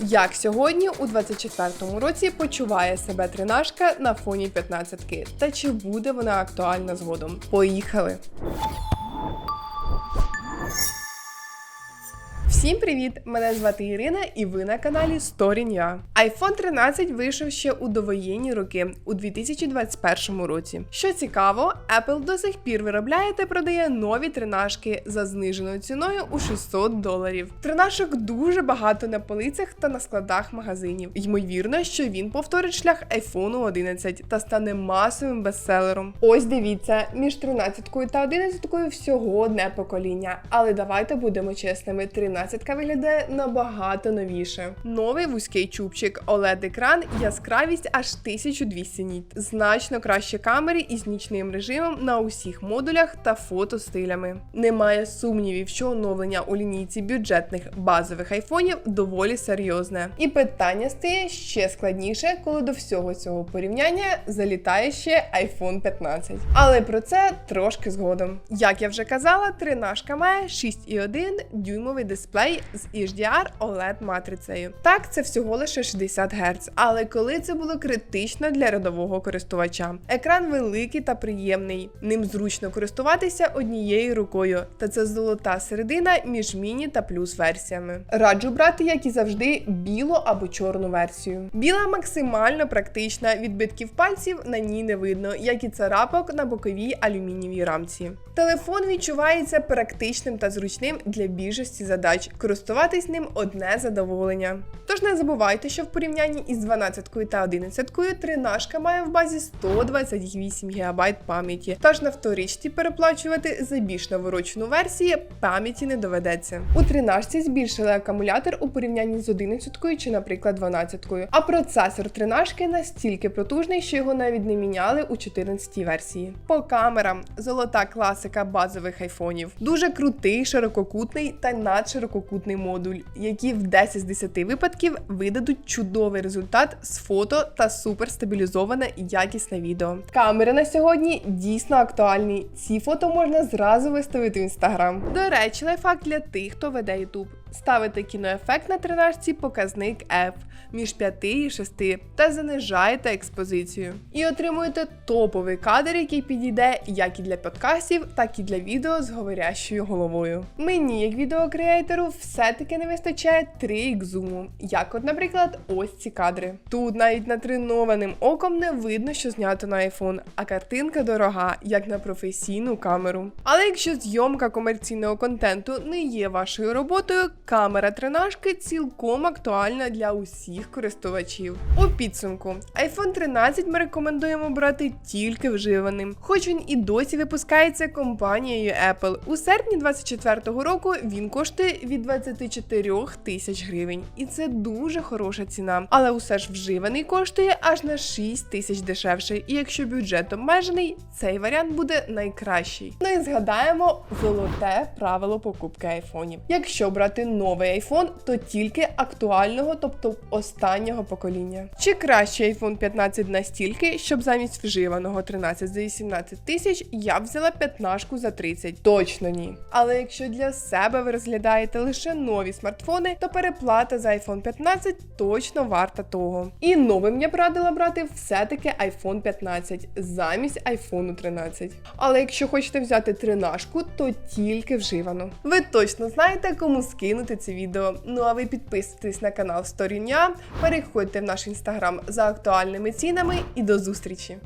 Як сьогодні у 24-му році почуває себе тринашка на фоні 15-ки? Та чи буде вона актуальна згодом? Поїхали! Всім привіт! Мене звати Ірина, і ви на каналі Story.ua. iPhone 13 вийшов ще у довоєнні роки у 2021 році. Що цікаво, Apple до сих пір виробляє та продає нові тринашки за зниженою ціною у 600 доларів. Тринашок дуже багато на полицях та на складах магазинів. Ймовірно, що він повторить шлях iPhone 11 та стане масовим бестселером. Ось дивіться, між 13 та 11 всього одне покоління. Але давайте будемо чесними: 13 виглядає набагато новіше. Новий вузький чубчик, oled екран яскравість аж 1200 ніт. Значно краще камери із нічним режимом на усіх модулях та фотостилями. Немає сумнівів, що оновлення у лінійці бюджетних базових айфонів доволі серйозне. І питання стає ще складніше, коли до всього цього порівняння залітає ще iPhone 15. Але про це трошки згодом. Як я вже казала, тринашка має 6,1 дюймовий дисплей з HDR OLED матрицею. Так, це всього лише 60 Гц, але коли це було критично для рядового користувача. Екран великий та приємний. Ним зручно користуватися однією рукою, та це золота середина між міні та плюс версіями. Раджу брати, як і завжди, білу або чорну версію. Біла максимально практична, відбитків пальців на ній не видно, як і царапок на боковій алюмінієвій рамці. Телефон відчувається практичним та зручним для більшості задач. Користуватись ним одне задоволення. Тож не забувайте, що в порівнянні із 12 та 11 тринашка має в базі 128 ГБ пам'яті. Тож на вторичці переплачувати за більш наворочену версію пам'яті не доведеться. У тринашці збільшили акумулятор у порівнянні з 11 чи, наприклад, 12 А процесор тринашки настільки потужний, що його навіть не міняли у 14 версії. По камерам золота класика базових айфонів. Дуже крутий, ширококутний та надширококутний модуль, які в 10 з 10 випадків видадуть чудовий результат з фото та суперстабілізоване якісне відео. Камери на сьогодні дійсно актуальні. Ці фото можна зразу виставити в інстаграм. До речі, лайфхак для тих, хто веде YouTube. Ставите кіноефект на тринашці показник F між 5 і 6 та занижаєте експозицію. І отримуєте топовий кадр, який підійде як і для подкастів, так і для відео з говорящою головою. Мені, як відеокреатору, все-таки не вистачає 3 х зуму, як от, наприклад, ось ці кадри. Тут навіть натренованим оком не видно, що знято на iPhone, а картинка дорога, як на професійну камеру. Але якщо зйомка комерційного контенту не є вашою роботою, камера тринашки цілком актуальна для усіх користувачів. У підсумку, iPhone 13 ми рекомендуємо брати тільки вживаним, хоч він і досі випускається компанією Apple. У серпні 2024 року він коштує від 24 тисяч гривень, і це дуже хороша ціна. Але усе ж вживаний коштує аж на 6 тисяч дешевше. І якщо бюджет обмежений, цей варіант буде найкращий. Ну і згадаємо золоте правило покупки айфонів. Якщо брати новий iPhone, то тільки актуального, тобто останнього покоління. Чи краще iPhone 15 настільки, щоб замість вживаного 13 за 18 тисяч я взяла 15 за 30? Точно ні. Але якщо для себе ви розглядаєте лише нові смартфони, то переплата за iPhone 15 точно варта того. І новим я б радила брати все-таки iPhone 15 замість iPhone 13. Але якщо хочете взяти тринашку, то тільки вживану. Ви точно знаєте, кому скинути це відео. Ну а ви підписуйтесь на канал Сторіння, переходьте в наш інстаграм за актуальними цінами і до зустрічі!